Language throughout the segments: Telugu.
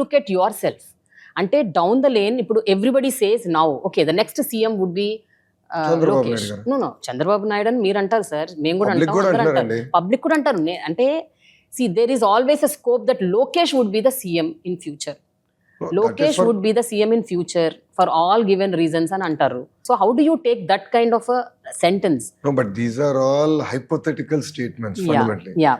లుక్ ఎట్ యువర్ సెల్ఫ్ అంటే డౌన్ ద లేన్ ఇప్పుడు everybody says now okay the next CM would be Lokesh. No no Chandrababu Naidu అని మీరు అంటారు సార్ మేము కూడా అంటున్నారండి. పబ్లిక్ కూడా అంటారు. నే- అంటే see there is always a scope that Lokesh would be the CM in future Lokesh would be the CM in future for all given reasons అని అంటారు. So how do you take that kind of sentence No, but these are all hypothetical statements fundamentally. Yeah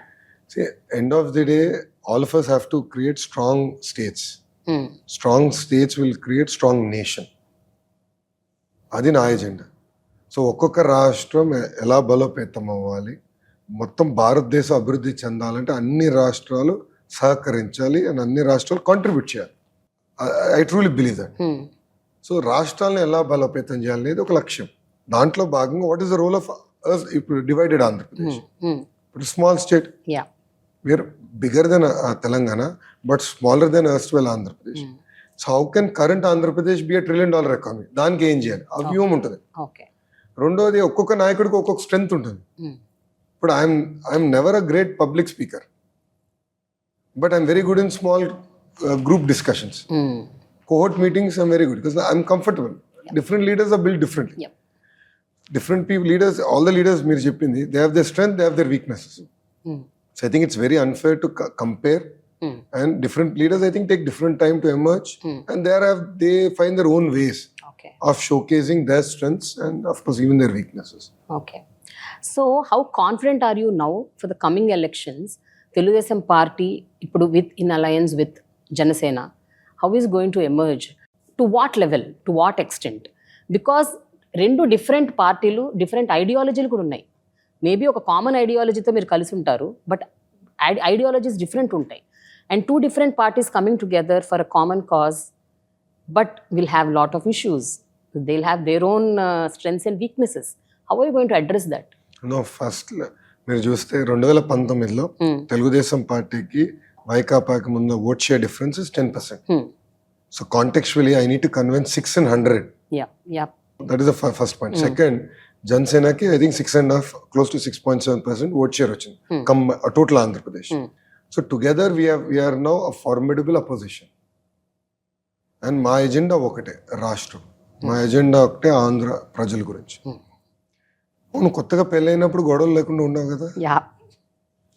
See, end of the day, all of us have to create strong states. Hmm. Strong states will create strong nation. అది నా ఎజెండా సో ఒక్కొక్క రాష్ట్రం ఎలా బలోపేతం అవ్వాలి? మొత్తం భారతదేశం అభివృద్ధి చెందాలంటే అన్ని రాష్ట్రాలు సహకరించాలి అండ్ అన్ని రాష్ట్రాలు కాంట్రిబ్యూట్ చేయాలి. I truly believe that. So రాష్ట్రాలను ఎలా బలోపేతం చేయాలనేది ఒక లక్ష్యం. దాంట్లో భాగంగా what is the role of ఇప్పుడు డివైడెడ్ ఆంధ్రప్రదేశ్ ఇప్పుడు small state we are bigger than Telangana but smaller than well Andhra Pradesh Hmm. So how can current Andhra Pradesh be trillion dollar economy దానికి ఏం చేయాలి ఆ వ్యూహం ఉంటుంది రెండోది ఒక్కొక్క నాయకుడికి ఒక్కొక్క స్ట్రెంగ్త్ ఉంటుంది ఇప్పుడు I'm I'm never a great public speaker but I'm very good in small group discussions Hmm. meetings i'm very good because i'm comfortable different leaders are built differently Yep. different people leaders all the leaders మీరు చెప్పింది have their strength they have their weaknesses Hmm. so i think it's very unfair to co- compare Hmm. and different leaders i think take different time to emerge Hmm. and there have they find their own ways okay of showcasing their strengths and of course even their weaknesses okay so how confident are you now for the coming elections Telugu Desam party ఇప్పుడు with in alliance with Janasena how is going to emerge to what level to what extent because రెండు డిఫరెంట్ పార్టీలు డిఫరెంట్ ఐడియాలజీలు కూడా ఉన్నాయి మేబీ ఒక కామన్ ఐడియాలజీతో మీరు కలిసి ఉంటారు బట్ ఐడియాలజీస్ డిఫరెంట్ ఉంటాయి. And two different parties coming together for a common cause but will have lot of issues they will have their own strengths and weaknesses how are going to address that no first మీరు చూస్తే రెండు వేల పంతొమ్మిదిలో తెలుగుదేశం పార్టీకి వైకాపాకి ముందు vote share difference is ten percent so contextually I need to convince six and hundred that is the first point second జనసేనకి I think six and half close to six point seven percent vote share వచ్చింది Hmm. Come total Andhra Pradesh Hmm. So together we are now a formidable opposition and మా ఎజెండా ఒకటే రాష్ట్రం. మా ఎజెండా ఒకటే ఆంధ్ర ప్రజల గురించి. Hmm. అవును కొత్తగా పెళ్ళైనప్పుడు గొడవలు లేకుండా ఉన్నావు కదా? యా.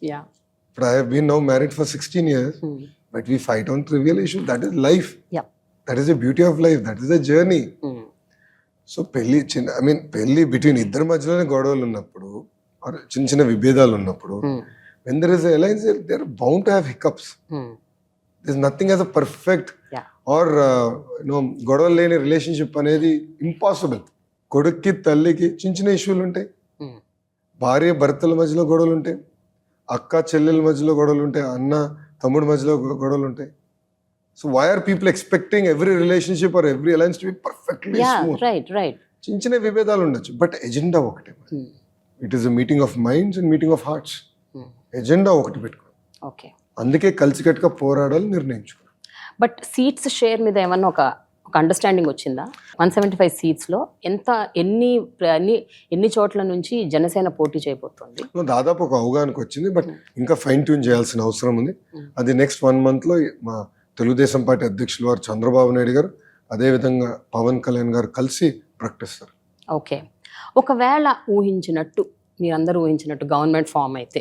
యా. ఇప్పుడు I been now married for sixteen years but we fight on trivial issue that is life yeah that is the beauty of life that is the journey so పెళ్ళి చిన్న ఐ మీన్ పెళ్ళి బిట్వీన్ ఇద్దరి మధ్యలోనే గొడవలు ఉన్నప్పుడు చిన్న చిన్న విభేదాలు ఉన్నప్పుడు when there is there bound to have hiccups this nothing as a perfect. Or no గొడవలు లేని రిలేషన్షిప్ అనేది ఇంపాసిబుల్ కొడుక్కి తల్లికి చిన్న చిన్న ఇష్యూలు ఉంటాయి. భార్య భర్తల మధ్యలో గొడవలు ఉంటాయి. అక్క చెల్లెల మధ్యలో గొడవలు ఉంటాయి. అన్న తమ్ముడి మధ్యలో గొడవలు ఉంటాయి. So why are people expecting every relationship or every alliance to be perfectly smooth right right చిన్న చిన్న విభేదాలు ఉండొచ్చు బట్ ఎజెండా ఒకటే. It is a meeting of minds and meeting of hearts agenda ఒకటి పెట్టుకో. ఓకే అందుకే కలిసికట్టుగా పోరాడాలి నిర్ణయించుకో. బట్ సీట్స్ షేర్ మీద ఏమన్నా ఒక ఒక అండర్స్టాండింగ్ వచ్చిందా? వన్ సెవెంటీ ఫైవ్ సీట్స్లో ఎంత ఎన్ని ఎన్ని ఎన్ని చోట్ల నుంచి జనసేన పోటీ చేయబోతోంది? దాదాపు ఒక అవగాహనకు వచ్చింది బట్ ఇంకా ఫైన్ ట్యూన్ చేయాల్సిన అవసరం ఉంది. Hmm. అది నెక్స్ట్ వన్ మంత్లో మా తెలుగుదేశం పార్టీ అధ్యక్షులు వారు చంద్రబాబు నాయుడు గారు అదేవిధంగా పవన్ కళ్యాణ్ గారు కలిసి ప్రకటిస్తారు ఓకే. ఒకవేళ ఊహించినట్టు మీరందరూ ఊహించినట్టు గవర్నమెంట్ ఫామ్ అయితే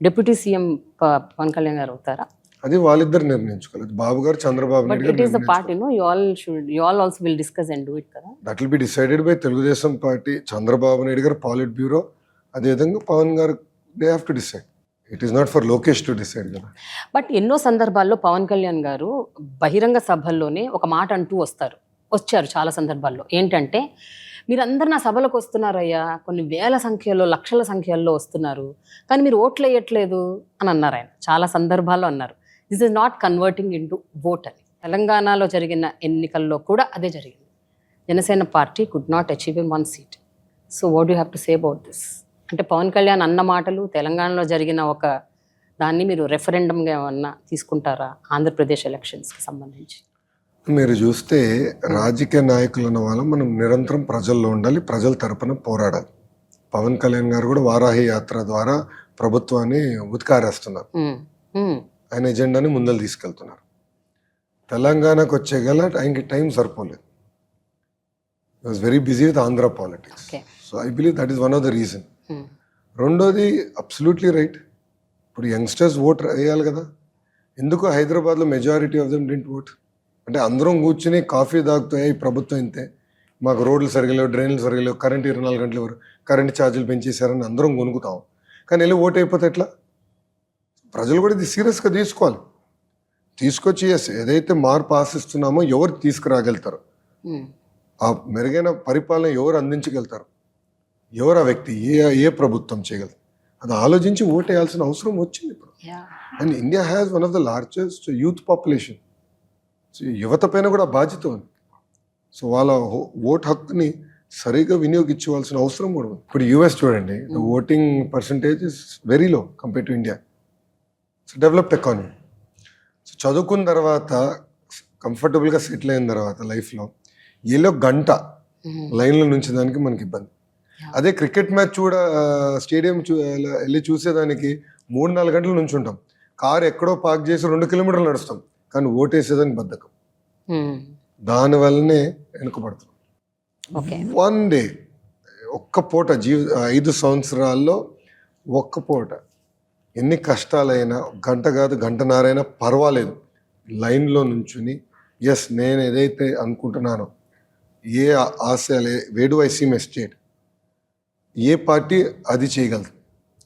డిప్యూటీ సీఎం పవన్ కళ్యాణ్ గారు అవుతారా? అది వాళ్ళిద్దరు నిర్ణయించుకోవాలి. Babu garu Chandrababu Naidu it is the party no you all should you all also will discuss and do it కదా? That will be decided by Telugu Desam party Chandrababu Naidu garu politburo అదేవిధంగా Pawan garu they have to decide it is not for Lokesh to decide కదా. బట్ ఎన్నో సందర్భాల్లో పవన్ కళ్యాణ్ గారు బహిరంగ సభల్లోనే ఒక మాట అంటూ వస్తారు. వచ్చారు చాలా సందర్భాల్లో. ఏంటంటే మీరందరు నా సభలకు వస్తున్నారయ్యా. కొన్ని వేల సంఖ్యలో లక్షల సంఖ్యల్లో వస్తున్నారు. కానీ మీరు ఓట్లు వేయట్లేదు అని అన్నారు ఆయన. చాలా సందర్భాల్లో అన్నారు. This is not converting into vote అని. తెలంగాణలో జరిగిన ఎన్నికల్లో కూడా అదే జరిగింది. Janasena party could not achieve in one seat so what you have to say about this అంటే పవన్ కళ్యాణ్ అన్న మాటలు తెలంగాణలో జరిగిన ఒక దాన్ని మీరు రెఫరెండంగా ఏమన్నా తీసుకుంటారా ఆంధ్రప్రదేశ్ ఎలక్షన్స్కి సంబంధించి? మీరు చూస్తే రాజకీయ నాయకులు అన్న వాళ్ళం మనం నిరంతరం ప్రజల్లో ఉండాలి ప్రజల తరపున పోరాడాలి. పవన్ కళ్యాణ్ గారు కూడా వారాహి యాత్ర ద్వారా ప్రభుత్వాన్ని ఉతికారేస్తున్నారు. ఆయన ఎజెండాని ముందలు తీసుకెళ్తున్నారు. తెలంగాణకు వచ్చే గల ఆయనకి టైం సరిపోలేదు. Was very busy with Andhra politics so I believe that is one of the reason రెండోది అబ్సల్యూట్లీ రైట్ ఇప్పుడు యంగ్స్టర్స్ ఓట్ వేయాలి కదా. ఎందుకు హైదరాబాద్లో majority of them didn't vote అంటే అందరం కూర్చుని కాఫీ తాగుతూ "ఏ, ఈ ప్రభుత్వం ఇంతే. మాకు రోడ్లు సరిగా లేవు డ్రైన్లు సరిగా లేవు కరెంట్ ఇరవై నాలుగు గంటలు ఎవరు కరెంట్ ఛార్జీలు పెంచేశారని అందరం కొనుక్కుతాం కానీ వెళ్ళి ఓట్ అయిపోతే ఎట్లా? ప్రజలు కూడా ఇది సీరియస్గా తీసుకోవాలి. తీసుకొచ్చి yes, ఏదైతే మార్పు ఆశిస్తున్నామో ఎవరు తీసుకురాగలుగుతారు? ఆ మెరుగైన పరిపాలన ఎవరు అందించగలుగుతారు? ఎవరు ఆ వ్యక్తి? ఏ ఏ ప్రభుత్వం చేయగలరు అది ఆలోచించి ఓటు వేయాల్సిన అవసరం వచ్చింది ఇప్పుడు. And India has one of the largest youth population so యువత పైన కూడా బాధ్యత ఉంది. సో వాళ్ళ ఓట్ హక్కుని సరిగా వినియోగించవలసిన అవసరం కూడా ఉంది. ఇప్పుడు యూఎస్ చూడండి the voting percentage is very low compare to India so developed economy so చదువుకున్న తర్వాత కంఫర్టబుల్గా సెటిల్ అయిన తర్వాత లైఫ్లో ఏలో గంట లైన్లో నుంచి దానికి మనకి ఇబ్బంది. అదే క్రికెట్ మ్యాచ్ చూడ స్టేడియం చూ వెళ్ళి చూసేదానికి మూడు నాలుగు గంటల నుంచి ఉంటాం కారు ఎక్కడో పార్క్ చేసి రెండు కిలోమీటర్లు నడుస్తాం. కానీ ఓటేసేదానికి బద్ధకం. దానివల్లనే వెనుకబడుతున్నాం. ఓకే వన్ డే ఒక్క పూట జీవి ఐదు సంవత్సరాల్లో ఒక్క పూట ఎన్ని కష్టాలైనా గంట కాదు గంటన్నరైనా పర్వాలేదు. లైన్లో నుంచుని ఎస్ నేను ఏదైతే అనుకుంటున్నానో ఏ ఆ- ఆశయాలు వేడు ఐ సీ మై స్టేట్ ఏ పార్టీ అది చేయగలదు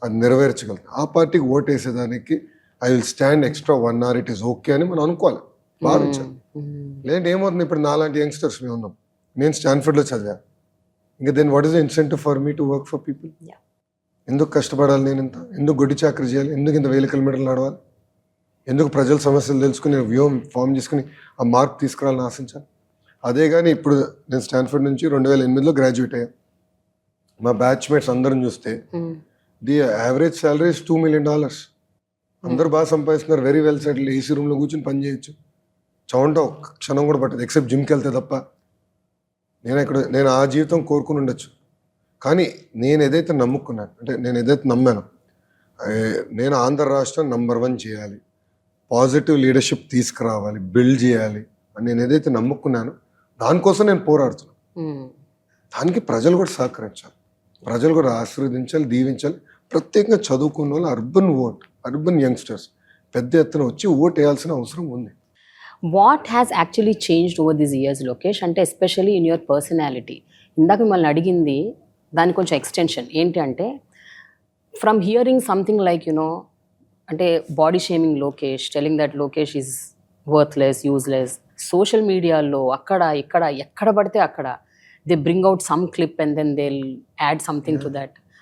అది నెరవేర్చగలదు. ఆ పార్టీకి ఓటేసేదానికి I will stand extra one hour it is okay అని మనం అనుకోవాలి భావించాలి. లేదంటే ఏమవుతుంది? ఇప్పుడు నాలాంటి యంగ్స్టర్స్ మేము ఉన్నాం. నేను స్టాన్ఫర్డ్లో చదివాను ఇంకా then what is the incentive for me to work for people. ఎందుకు కష్టపడాలి నేను ఇంత? ఎందుకు గొడ్డి చాకరీ చేయాలి? ఎందుకు ఇంత వేల కిలోమీటర్లు నడవాలి? ఎందుకు ప్రజల సమస్యలు తెలుసుకుని వ్యూహం ఫామ్ చేసుకుని ఆ మార్క్ తీసుకురావాలని ఆశించాలి? అదే కానీ ఇప్పుడు నేను స్టాన్ఫర్డ్ నుంచి రెండు వేల ఎనిమిదిలో గ్రాడ్యుయేట్ అయ్యా. మా బ్యాచ్మేట్స్ అందరం చూస్తే the average salary is two million dollars అందరూ బాగా సంపాదిస్తున్నారు వెరీ వెల్ సెటిల్ ఏసీ రూమ్లో కూర్చొని పని చేయొచ్చు. చౌంట ఒక్క క్షణం కూడా పట్టదు ఎక్సెప్ట్ జిమ్కి వెళ్తే తప్ప. నేను ఇక్కడ నేను ఆ జీవితం కోరుకుని ఉండొచ్చు. కానీ నేను ఏదైతే నమ్ముకున్నాను అంటే నేను ఏదైతే నమ్మాను నేను ఆంధ్ర రాష్ట్రం నంబర్ వన్ చేయాలి పాజిటివ్ లీడర్షిప్ తీసుకురావాలి బిల్డ్ చేయాలి అని నేను ఏదైతే నమ్ముకున్నానో దానికోసం నేను పోరాడుతున్నాను. దానికి ప్రజలు కూడా సహకరించాలి. ప్రజలు కూడా ఆశీర్వదించాలి దీవించాలి. ప్రత్యేకంగా చదువుకున్న వాళ్ళు అర్బన్ ఓట్ అర్బన్ యంగ్స్టర్స్ పెద్ద ఎత్తున వచ్చి ఓట్ వేయాల్సిన అవసరం ఉంది. What has actually changed over this years Lokesh అంటే ఎస్పెషల్లీ ఇన్ యువర్ పర్సనాలిటీ ఇందాక మిమ్మల్ని అడిగింది దాని కొంచెం ఎక్స్టెన్షన్ ఏంటి అంటే from hearing something like you know అంటే body shaming Lokesh telling that Lokesh is worthless useless social మీడియాలో అక్కడ ఇక్కడ ఎక్కడ పడితే అక్కడ they bring out some clip and then they'll add something yeah. to that